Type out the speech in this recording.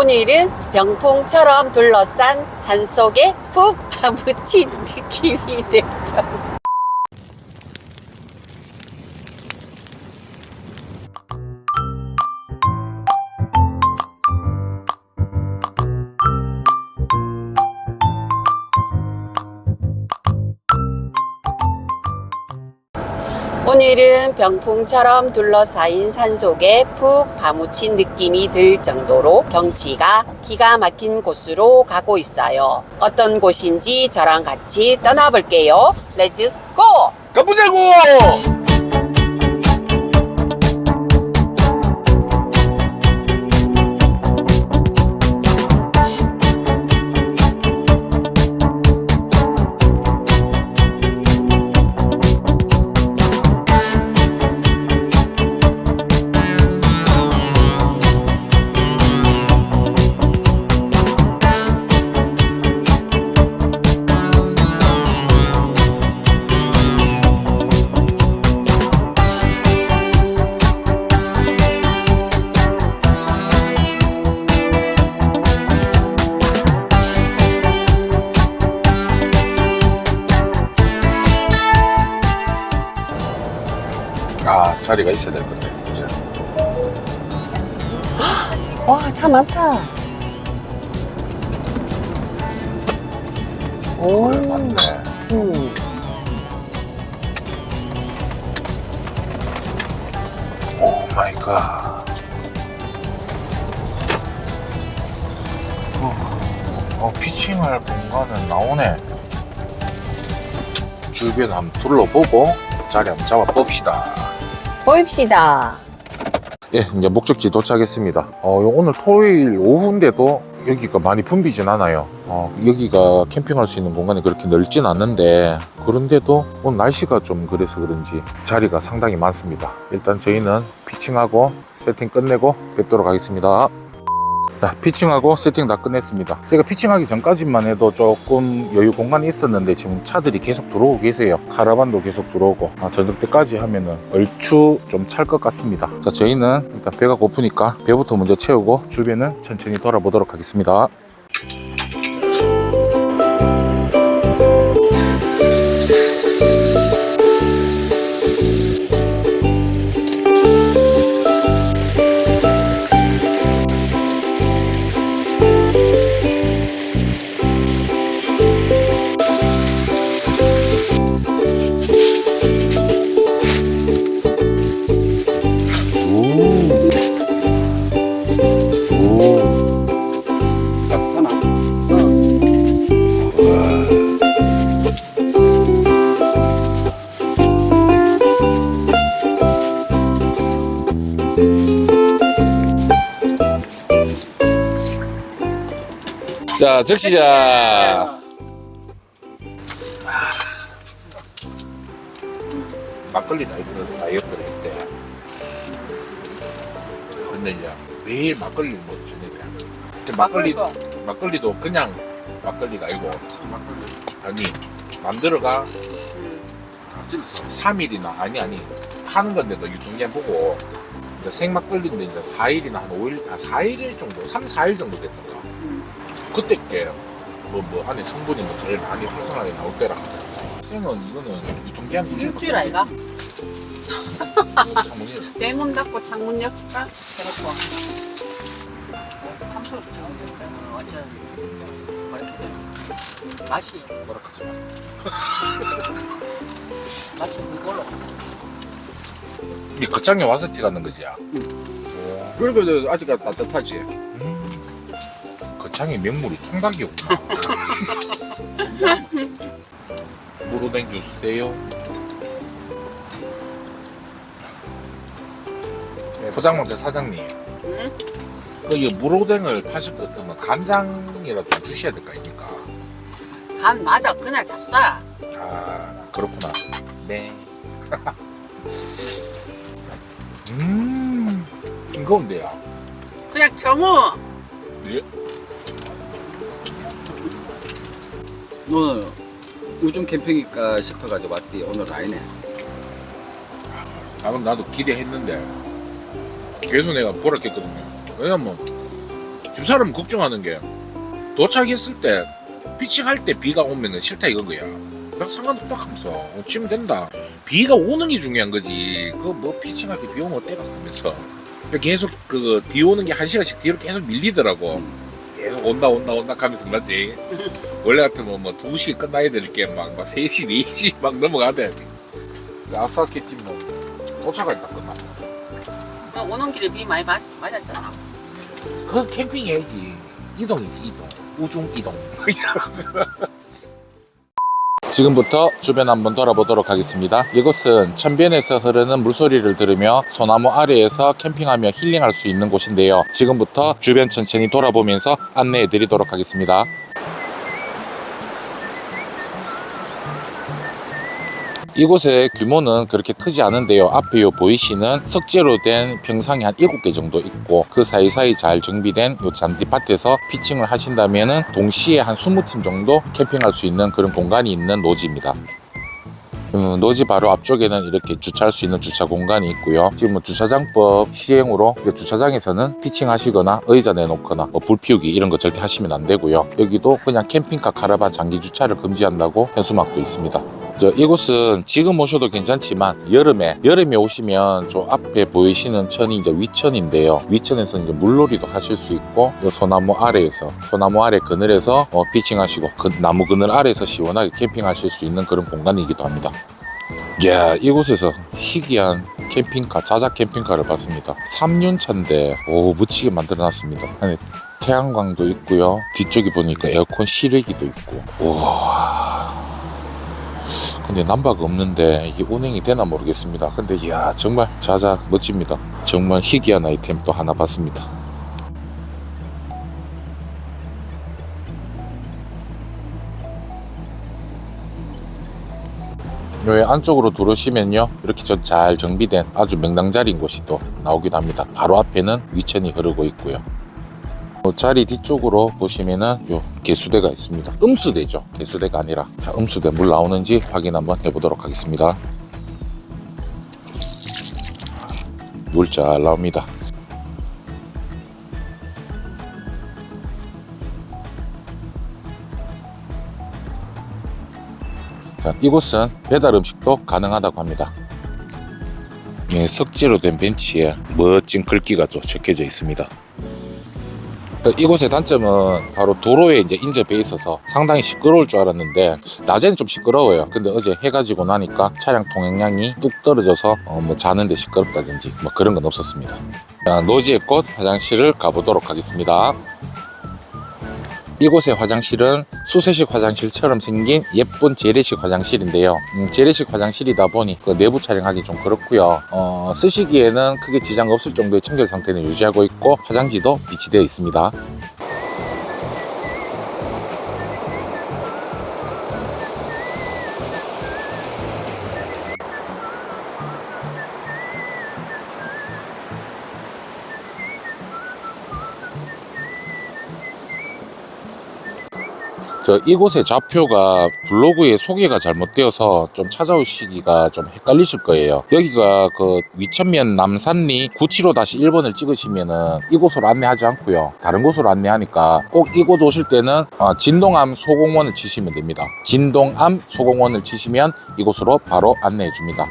오늘은 병풍처럼 둘러싼 산속에 푹 파묻힌 느낌이 들죠. 오늘은 병풍처럼 둘러싸인 산속에 푹 파묻힌 느낌이 들 정도로 경치가 기가 막힌 곳으로 가고 있어요. 어떤 곳인지 저랑 같이 떠나볼게요. 렛츠 고! 가보자고! 자리가 있어야 될 건데 이제 와, 차 많다. 오, 그래 맞네. 음. 오 마이 갓. 어, 어, 피칭할 공간은 나오네. 주변 한번 둘러보고 자리 한번 잡아 봅시다 보입시다. 예, 이제 목적지 도착했습니다. 어, 요- 오늘 토요일 오후인데도 여기가 많이 붐비진 않아요. 어, 여기가 캠핑할 수 있는 공간이 그렇게 넓진 않는데, 그런데도 오늘 날씨가 좀 그래서 그런지 자리가 상당히 많습니다. 일단 저희는 피칭하고 세팅 끝내고 뵙도록 하겠습니다. 자, 피칭하고 세팅 다 끝냈습니다. 제가 피칭하기 전까지만 해도 조금 여유 공간이 있었는데 지금 차들이 계속 들어오고 계세요. 카라반도 계속 들어오고 아, 저녁 때까지 하면은 얼추 좀 찰 것 같습니다. 자, 저희는 일단 배가 고프니까 배부터 먼저 채우고 주변은 천천히 돌아보도록 하겠습니다. 자, 적시자. 막걸리 다이어트를, 다이어트를 했대. 근데 이제 매일 막걸리 못 주니까. 근데 막걸리, 막걸리도 그냥 막걸리가 아니고, 아니, 만들어가 3일이나, 아니, 아니, 하는 건데도 유통기한 보고, 이제 생막걸리인데 이제 4일이나 한 5일, 아, 4일 정도, 3, 4일 정도 됐던가. 그때 게 뭐, 뭐, 안에 성분이 뭐 제일 많이 활성하게 나올 때라. 생은 이거는 유통기한 일주일 아이가? 대문 닫고 창문 열까? 그렇고. 참소 좋죠. 완전 뭐렇게 되 맛이 뭐라카지만. 맛이 이걸로. 이 거창에 와서 티 갖는 거지 야. 그리고 아직 따뜻하지. 음. 거창이 명물이 통닭이었구나. 무로댕 주세요. 네, 포장마차 사장님. 응? 그 이 무로댕을 파실 것 같으면 간장이라도 좀 주셔야 될 거 아닙니까? 간 맞아. 그날 잡사. 아 그렇구나. 네. 음 싱거운데요. 그냥 정우. 예. 오늘 요즘 캠핑일까 싶어가지고 왔디. 오늘 아니네. 나는 나도 기대했는데 계속 내가 보라했거든요 왜냐면 집사람 걱정하는 게 도착했을 때 피칭할 때 비가 오면은 싫다 이건 거야. 나 상관없다 하면서 어, 치면 된다. 비가 오는 게 중요한 거지. 그 뭐 피칭할 때 비 오면 어때가 하면서 계속 그 비 오는 게 한 시간씩 뒤로 계속 밀리더라고. 계속 온다 온다 온다 하면서 맞지. 원래 같으면 뭐 2시에 끝나야 될게 막 막 3시 4시 막 넘어가대. 아싸케 팀뭐 도착할 때 끝나. 어, 오는 길에 비 많이 맞, 맞았잖아. 그 캠핑해야지. 이동이지 이동. 우중 이동. 지금부터 주변 한번 돌아보도록 하겠습니다. 이곳은 천변에서 흐르는 물소리를 들으며 소나무 아래에서 캠핑하며 힐링할 수 있는 곳인데요. 지금부터 주변 천천히 돌아보면서 안내해 드리도록 하겠습니다. 이곳의 규모는 그렇게 크지 않은데요. 앞에 요 보이시는 석재로 된 평상이 한 7개 정도 있고 그 사이사이 잘 정비된 요 잔디밭에서 피칭을 하신다면은 동시에 한 20팀 정도 캠핑할 수 있는 그런 공간이 있는 노지입니다. 음, 노지 바로 앞쪽에는 이렇게 주차할 수 있는 주차 공간이 있고요. 지금 뭐 주차장법 시행으로 이 주차장에서는 피칭 하시거나 의자 내놓거나 뭐 불 피우기 이런 거 절대 하시면 안 되고요. 여기도 그냥 캠핑카 카라반 장기 주차를 금지한다고 현수막도 있습니다. 저 이곳은 지금 오셔도 괜찮지만 여름에 여름에 오시면 저 앞에 보이시는 천이 이제 위천인데요. 위천에서 이제 물놀이도 하실 수 있고 요 소나무 아래에서 소나무 아래 그늘에서 어, 피칭하시고 그 나무 그늘 아래에서 시원하게 캠핑하실 수 있는 그런 공간이기도 합니다. 야 이곳에서 희귀한 캠핑카 자작 캠핑카를 봤습니다. 3년 차인데 오 무치게 만들어 놨습니다. 태양광도 있고요. 뒤쪽에 보니까 에어컨 실외기도 있고. 우와 근데 남바가 없는데 이게 운행이 되나 모르겠습니다. 근데 이야 정말 자작 멋집니다. 정말 희귀한 아이템 또 하나 봤습니다. 여기 안쪽으로 들어오시면요. 이렇게 저 잘 정비된 아주 명당자리인 곳이 또 나오기도 합니다. 바로 앞에는 위천이 흐르고 있고요. 어, 자리 뒤쪽으로 보시면은 요 개수대가 있습니다. 음수대죠. 개수대가 아니라. 자 음수대 물 나오는지 확인 한번 해보도록 하겠습니다. 물 잘 나옵니다. 자, 이곳은 배달 음식도 가능하다고 합니다. 네, 석재로 된 벤치에 멋진 글귀가 또 적혀져 있습니다. 그 이곳의 단점은 바로 도로에 이제 인접해 있어서 상당히 시끄러울 줄 알았는데 낮에는 좀 시끄러워요. 근데 어제 해가 지고 나니까 차량 통행량이 뚝 떨어져서 어, 뭐 자는데 시끄럽다든지 뭐 그런 건 없었습니다. 자, 노지의 꽃 화장실을 가보도록 하겠습니다. 이곳의 화장실은 수세식 화장실처럼 생긴 예쁜 재래식 화장실인데요. 음, 재래식 화장실이다 보니 그 내부 촬영하기 좀 그렇고요. 어, 쓰시기에는 크게 지장 없을 정도의 청결 상태는 유지하고 있고 화장지도 비치되어 있습니다. 저 이곳의 좌표가 블로그에 소개가 잘못되어서 좀 찾아오시기가 좀 헷갈리실 거예요. 여기가 그 위천면 남산리 975-1번을 찍으시면은 이곳으로 안내하지 않고요. 다른 곳으로 안내하니까 꼭 이곳 오실 때는 어, 진동암 소공원을 치시면 됩니다. 진동암 소공원을 치시면 이곳으로 바로 안내해 줍니다.